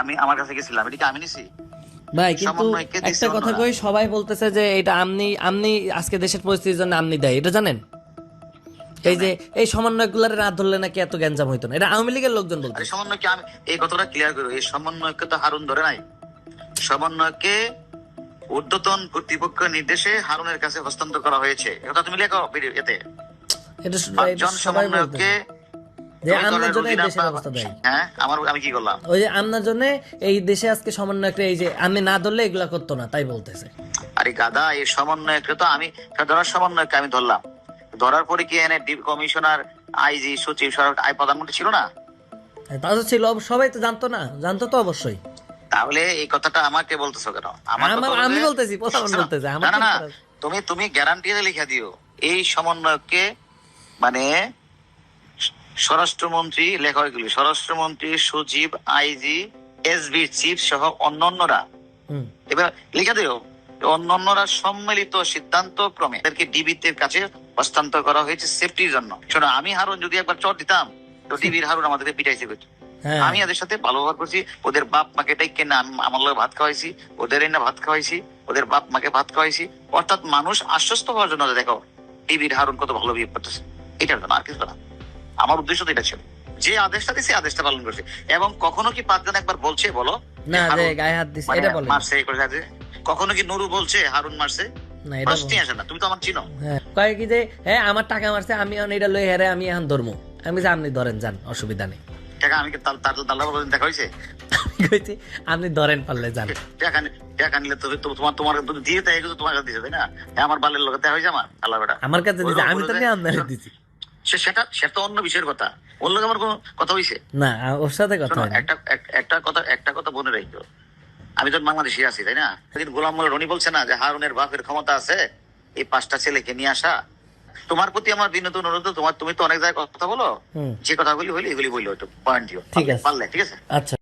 আমি আমার কাছে গেছিলাম এটা কি আমি নিছি? ভাই কিন্তু একটা কথা কই সবাই বলতেছে যে এটা আমনি আমনি আজকে দেশের পরিস্থিতির জন্য আমনি দেয় এটা জানেন? এই যে এই সমন্বয়গুলার না ধরলে নাকি এত গ্যাঞ্জাম হইতো না এটা আওয়ামী লীগের লোকজন বলতে সমন্বয়কে আমি এই কথাটা ক্লিয়ার করব এই সমন্বয়কে তো হারুন ধরে নাই। সমন্বয়কে ঊর্ধ্বতন কর্তৃপক্ষের নির্দেশে হারুনের কাছে হস্তান্তর করা হয়েছে। এটা তুমি লেখো এতে এটা সবাই সমন্বয়কে যে আমনার জন্য এই দেশের অবস্থা দেয়। হ্যাঁ আমার আমি কি করলাম? ওই যে আমনার জন্য এই দেশে আজকে সমন্বয়করা এই যে আমি না ধরলে এগুলা করতো না তাই বলতেছে। আরে গাদা এই সমন্বয়কে তো আমি ধরার সমন্বয়কে আমি ধরলাম। ধরার পরে কি এনে ডিপ কমিশনার আইজি সচিব সরকার আই প্রধানমন্ত্রী ছিল না? তা তো ছিল সবাই তো জানতো না জানতো তো অবশ্যই। তাহলে এই কথাটা আমাকে বলতেছো কেন? আমার- আমি বলতেছি, শোনো, বলতেছি, আমার না না? তুমি তুমি গ্যারান্টি লিখে দিও এই সমন্বয়কে মানে স্বরাষ্ট্রমন্ত্রী লেখা এগুলি স্বরাষ্ট্রমন্ত্রী সচিব আইজি এসবি চিফ সহ অন্যান্যরা। এবার লিখে দিও অন্যান্যরা সম্মিলিত সিদ্ধান্ত ক্রমে এদেরকে ডিবিতে কাছে হস্তান্তর করা হয়েছে সেফটির জন্য। শোনো আমি হারুন যদি একবার চট দিতাম তো ডিবির হারুন আমাদেরকে পিটাইছে করতো। হ্যাঁ। আমি এদের সাথে ভালো ব্যবহার করছি ওদের বাপ মাকে ডেকে না আমি আমার লোক ভাত খাওয়াইছি ওদের না ভাত খাওয়াইছি ওদের বাপ মাকে ভাত খাওয়াইছি। অর্থাৎ মানুষ আশ্বস্ত হওয়ার জন্য দেখো টিভির হারুন কত ভালো বিয়ে করতেছে। এটার জন্য আর কিছু না আমার উদ্দেশ্য তো এটা ছিল। যে আদেশটা দিছে আদেশটা পালন করছে। এবং কখনো কি পাঁচজন একবার বলছে বলো? না যে গায়ে হাত দিছে মানে এটা বলে মারছে। কখনো কি নুরু বলছে হারুন মারছে? না এটা আসে না তুমি তো আমার চিনো। হ্যাঁ কয় কি যে হ্যাঁ আমার টাকা মারছে আমি এটা লই হেরে আমি এখন ধর্ম। আমি যে আপনি ধরেন যান অসুবিধা নেই। টাকা আমি তার তার দাল্লা বাবা দেখা হয়েছে? কইছি আপনি ধরেন পারলে যান। টাকা টাকা নিলে তো তোমার তোমার দিয়ে তাই তোমার কাছে দিছে তাই না? আমার বালের লোক দেখা হয়েছে আমার আল্লাহ বেটা। আমার কাছে দিছে আমি তো দিছি। সে সেটা সেটা অন্য বিষয়ের কথা। অন্য আমার কোনো কথা না ওর সাথে কথা। একটা একটা কথা একটা কথা মনে আমি তো বাংলাদেশে আছি তাই না? সেদিন গোলাম মোল্লা রনি বলছে না যে হারুনের বাপের ক্ষমতা আছে এই পাঁচটা ছেলেকে নিয়ে আসা। তোমার প্রতি আমার বিনোদন অনুরোধ তোমার তুমি তো অনেক জায়গায় কথা বলো। যে কথাগুলি হইলে এগুলি বলল একটু পয়েন্ট দিও। ঠিক আছে। পারলে ঠিক আছে? আচ্ছা।